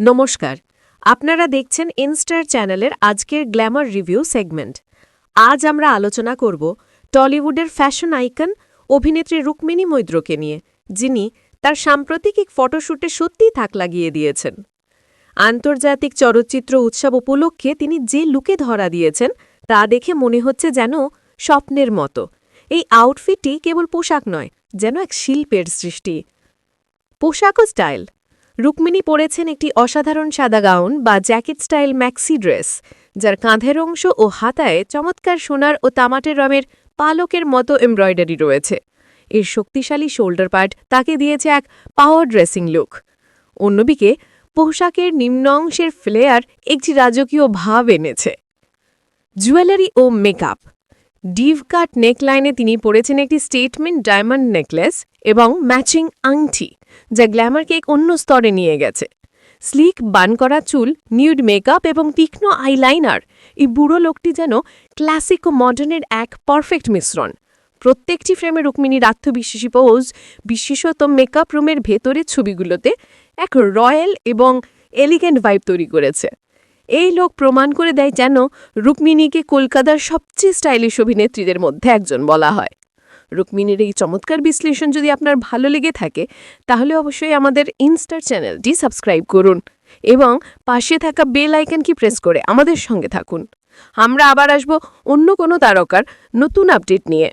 নমস্কার, আপনারা দেখছেন ইনস্টার চ্যানেলের আজকের গ্ল্যামার রিভিউ সেগমেন্ট। আজ আমরা আলোচনা করব টলিউডের ফ্যাশন আইকন অভিনেত্রী রুক্মিণী মৈদ্রকে নিয়ে, যিনি তার সাম্প্রতিক এক ফটোশ্যুটে সত্যিই থাক লাগিয়ে দিয়েছেন। আন্তর্জাতিক চলচ্চিত্র উৎসব উপলক্ষে তিনি যে লুকে ধরা দিয়েছেন, তা দেখে মনে হচ্ছে যেন স্বপ্নের মতো। এই আউটফিটটি কেবল পোশাক নয়, যেন এক শিল্পের সৃষ্টি। পোশাক ও স্টাইল রুক্মিণী পরেছেন একটি অসাধারণ সাদা গাউন বা জ্যাকেট স্টাইল ম্যাক্সি ড্রেস যার কাঁধের অংশ ও হাতায় চমৎকার সোনার ও তামাটের রঙের পালকের মতো এমব্রয়ডারি রয়েছে। এর শক্তিশালী শোল্ডার পার্ট তাকে দিয়েছে এক পাওয়ার ড্রেসিং লুক অন্যদিকে, পোশাকের নিম্ন অংশের ফ্লেয়ার একটি রাজকীয় ভাব এনেছে। জুয়েলারি ও মেকআপ ডিভ কাট নেকলাইনে তিনি পরেছেন একটি স্টেটমেন্ট ডায়মন্ড নেকলেস এবং ম্যাচিং আংটি, যা গ্ল্যামারকে এক অন্য স্তরে নিয়ে গেছে। স্লিক, বান করা চুল, নিউড মেকআপ এবং তীক্ষ্ণ আইলাইনার, এই বুড়ো লোকটি যেন ক্লাসিক ও মডার্নের এক পারফেক্ট মিশ্রণ। প্রত্যেকটি ফ্রেমে রুক্মিণীর আত্মবিশ্বাসী পোজ, বিশেষত মেকআপ রুমের ভেতরের ছবিগুলোতে এক রয়্যাল এবং এলিগেন্ট ভাইব তৈরি করেছে। এই লোক প্রমাণ করে দেয় যেন রুক্মিণীকে কলকাতার সবচেয়ে স্টাইলিশ অভিনেত্রীদের মধ্যে একজন বলা হয়। রুক্মিণীর এই চমৎকার বিশ্লেষণ যদি আপনার ভালো লেগে থাকে, তাহলে অবশ্যই আমাদের ইনস্টার চ্যানেলটি সাবস্ক্রাইব করুন এবং পাশে থাকা বেল আইকনটি প্রেস করে আমাদের সঙ্গে থাকুন। আমরা আবার আসব অন্য কোনো তারকার নতুন আপডেট নিয়ে।